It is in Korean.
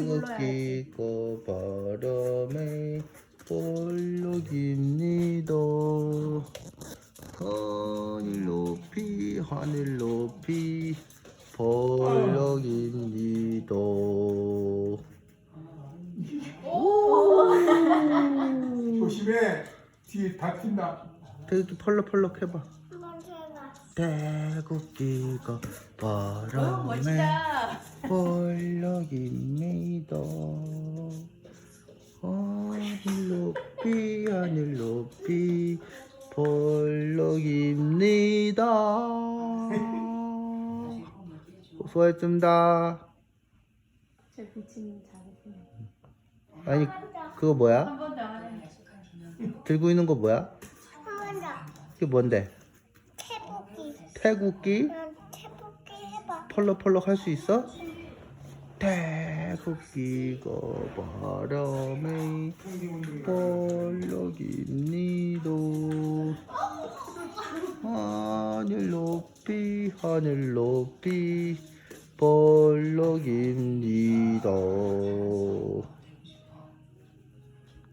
태극기가 바람에 볼록입니다. 하늘 높이 하늘 높이 볼록입니다. 조심해. 뒤에 다친다. 태극기 펄럭펄럭 해봐. 어, 바람에 멋지다. 볼록입니다 하늘 높이 하늘 높이 볼록입니다 수고했습니다 저 비치는 잘했네. 아니 그거 뭐야? 들고 있는 거 뭐야? 한번 더 그게 뭔데? 태국기 태국기? 응 태국기 해봐 펄럭펄럭 할 수 있어? 태 굽기가 바람에 벌렁입니다 하늘 높이 하늘 높이 벌렁입니다.